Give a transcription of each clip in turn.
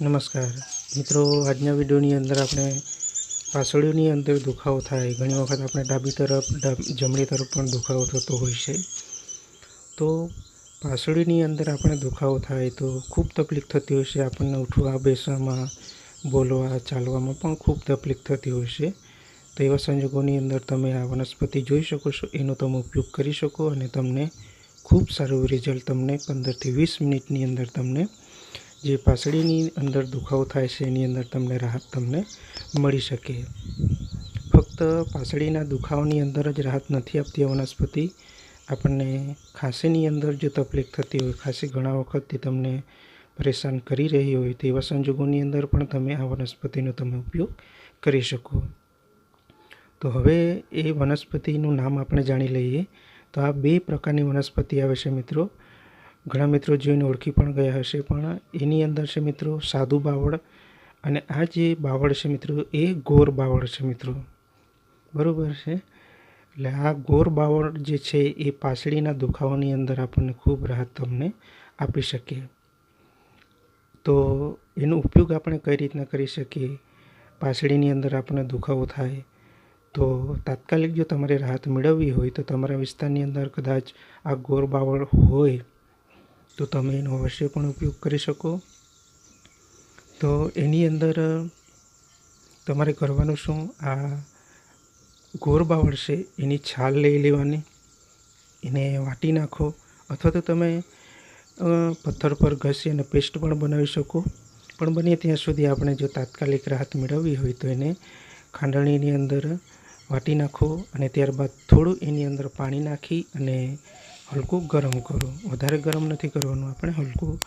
નમસ્કાર. મિત્રો, આજના વિડીયોની અંદર આપણે પાસળીઓની અંદર દુખાવો થાય. ઘણી વખત આપણે ડાબી તરફ જમણી તરફ પણ દુખાવો થતો હોય છે. તો પાસળીની અંદર આપણે દુખાવો થાય તો ખૂબ તકલીફ થતી હોય છે. આપણને ઉઠવા, બેસવામાં, બોલવા, ચાલવામાં પણ ખૂબ તકલીફ થતી હોય છે. તો એવા સંજોગોની અંદર તમે આ વનસ્પતિ જોઈ શકો છો. એનો તમે ઉપયોગ કરી શકો અને તમને ખૂબ સારું રિઝલ્ટ તમને પંદરથી વીસ મિનિટની અંદર તમને જે પાસળીની અંદર દુખાવો થાય છે, એની અંદર તમને રાહત તમને મળી શકે. ફક્ત પાસળીના દુખાવાની અંદર જ રાહત નથી આપતી વનસ્પતિ. આપણને ખાંસીની અંદર જો તકલીફ થતી હોય, ખાંસી ઘણા વખતથી તમને પરેશાન કરી રહી હોય તેવા સંજોગોની અંદર પણ તમે આ વનસ્પતિનો તમે ઉપયોગ કરી શકો. તો હવે એ વનસ્પતિનું નામ આપણે જાણી લઈએ. તો આ બે પ્રકારની વનસ્પતિ આવે છે મિત્રો. ઘણા મિત્રો જોઈને ઓળખી પણ ગયા હશે, પણ એની અંદર છે મિત્રો સાધુ બાવળ અને આ જે બાવળ છે મિત્રો, એ ગોર બાવળ છે મિત્રો. બરાબર છે? એટલે આ ગોર બાવળ જે છે, એ પાસળીના દુખાવાની અંદર આપણને ખૂબ રાહત તમને આપી શકે. તો એનો ઉપયોગ આપણે કઈ રીતના કરી શકીએ? પાસળીની અંદર આપણને દુખાવો થાય, તો તાત્કાલિક જો તમારે રાહત મેળવવી હોય, તો તમારા વિસ્તારની અંદર કદાચ આ ગોર બાવળ હોય તો તમે એનો અવશ્ય પણ ઉપયોગ કરી શકો. તો એની અંદર તમારે કરવાનું શું? આ ગોર બાવળ એની છાલ લઈ લેવાની. એને વાટી નાખો. અથવા તો તમે પથ્થર પર ઘસી અને પેસ્ટ પણ બનાવી શકો. પણ બને ત્યાં સુધી આપણે જો તાત્કાલિક રાહત મેળવવી હોય તો એને ખાંડણીની અંદર વાટી નાખો અને ત્યારબાદ થોડું એની અંદર પાણી નાખી અને હલકું ગરમ કરો. વધારે ગરમ નથી કરવાનું. આપણે હલકું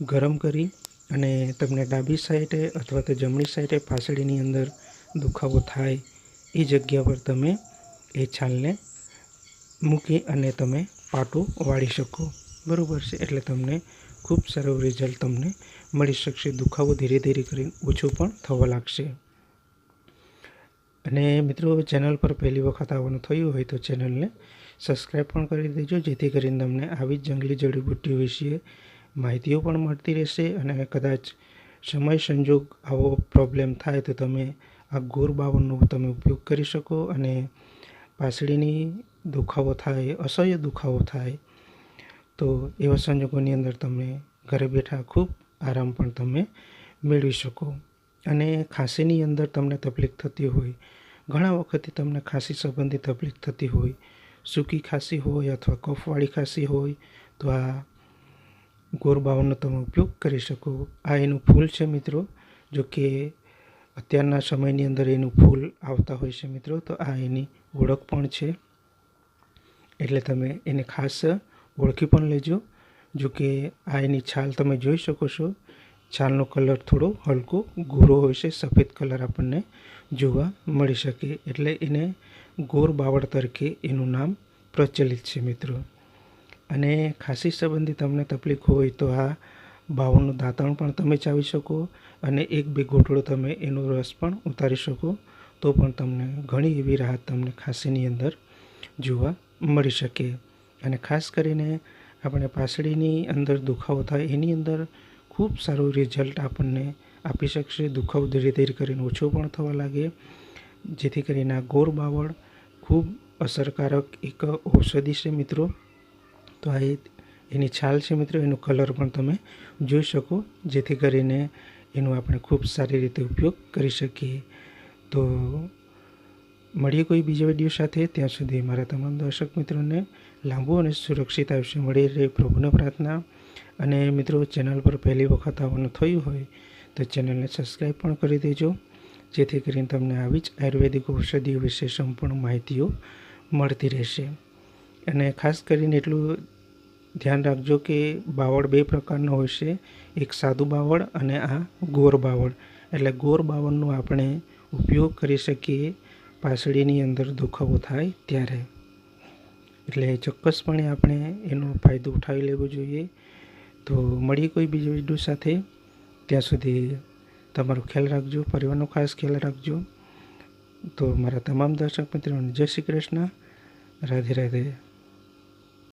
ગરમ કરી અને તમને ડાબી સાઈડે અથવા તો જમણી સાઈડે પાસળીની અંદર દુખાવો થાય એ જગ્યા પર તમે એ છાલને મૂકી અને તમે પાટું વાળી શકો. બરાબર છે? એટલે તમને ખૂબ સારું રિઝલ્ટ તમને મળી શકશે. દુખાવો ધીરે ધીરે કરીને ઓછો પણ થવા લાગશે. અને મિત્રો, ચેનલ પર પહેલી વખત આવવાનું થયું હોય તો ચેનલને સબસ્ક્રાઈબ પણ કરી દેજો, જેથી કરીને તમને આવી જ જંગલી જડીબુટ્ટીઓ વિશે માહિતીઓ પણ મળતી રહેશે અને કદાચ સમય સંજોગ આવો પ્રોબ્લેમ થાય તો તમે આ ગોર બાવનનો તમે ઉપયોગ કરી શકો અને પાસળીની દુખાવો થાય, અસહ્ય દુખાવો થાય, તો એવા સંજોગોની અંદર તમે ઘરે બેઠા ખૂબ આરામ પણ તમે મેળવી શકો. અને ખાંસીની અંદર તમને તકલીફ થતી હોય, ઘણા વખતે તમને ખાંસી સંબંધી તકલીફ થતી હોય સૂકી ખાંસી હોય અથવા કફવાળી ખાંસી હોય તો આ ગોરબાઓનો તમે ઉપયોગ કરી શકો. આ એનું ફૂલ છે મિત્રો, જો કે અત્યારના સમયની અંદર એનું ફૂલ આવતા હોય છે મિત્રો, તો આ એની ઓળખ પણ છે. એટલે તમે એને ખાસ ઓળખી પણ લેજો. જો કે આ એની છાલ તમે જોઈ શકો છો, છાલનો કલર થોડો હલકો, ગોરો હોય છે સફેદ કલર આપણને જોવા મળી શકે. એટલે એને ગોર બાવળ તરીકે એનું નામ પ્રચલિત છે મિત્રો. અને ખાંસી સંબંધી તમને તકલીફ હોય તો આ બાવળનું દાંતણ પણ તમે ચાવી શકો અને એક બે ગોટડો તમે એનો રસ પણ ઉતારી શકો, તો પણ તમને ઘણી એવી રાહત તમને ખાંસીની અંદર જોવા મળી શકે. અને ખાસ કરીને આપણે પાસળીની અંદર દુખાવો થાય એની અંદર ખૂબ સારું રિઝલ્ટ આપણને આપી શકશે. દુખાવો ધીરે ધીરે કરીને ઓછો પણ થવા લાગે. જેથી કરીને આ ગોર બાવળ ખૂબ અસરકારક એક ઔષધિ છે મિત્રો. તો આ એની છાલ છે મિત્રો, એનો કલર પણ તમે જોઈ શકો, જેથી કરીને એનો આપણે ખૂબ સારી રીતે ઉપયોગ કરી શકીએ. તો મળીએ કોઈ બીજા વીડિયો સાથે. ત્યાં સુધી મારા તમામ દર્શક મિત્રોને લાંબુ અને સુરક્ષિત આયુષ્ય મળી રહે પ્રભુને પ્રાર્થના. અને મિત્રો, ચેનલ પર પહેલી વખત આવવાનું થયું હોય તો ચેનલને સબસ્ક્રાઈબ પણ કરી દેજો. જેથી કરીને તમને આવી જ આયુર્વેદિક ઔષધિઓ વિશે સંપૂર્ણ માહિતીઓ મળતી રહેશે. અને ખાસ કરીને એટલું ધ્યાન રાખજો કે બાવળ બે પ્રકારનો હોય છે. એક સાદું બાવળ અને આ ગોર બાવળ. એટલે ગોર બાવળનો આપણે ઉપયોગ કરી શકીએ પાસળીની અંદર દુખાવો થાય ત્યારે. એટલે ચોક્કસપણે આપણે એનો ફાયદો ઉઠાવી લેવો જોઈએ. તો મળીએ કોઈ બીજી વીડિયો સાથે. ત્યાં સુધી તમારો ખ્યાલ રાખજો, પરિવારનો ખાસ ખ્યાલ રાખજો. તો મારા તમામ દર્શક મિત્રોને જય શ્રી કૃષ્ણ. રાધે રાધે.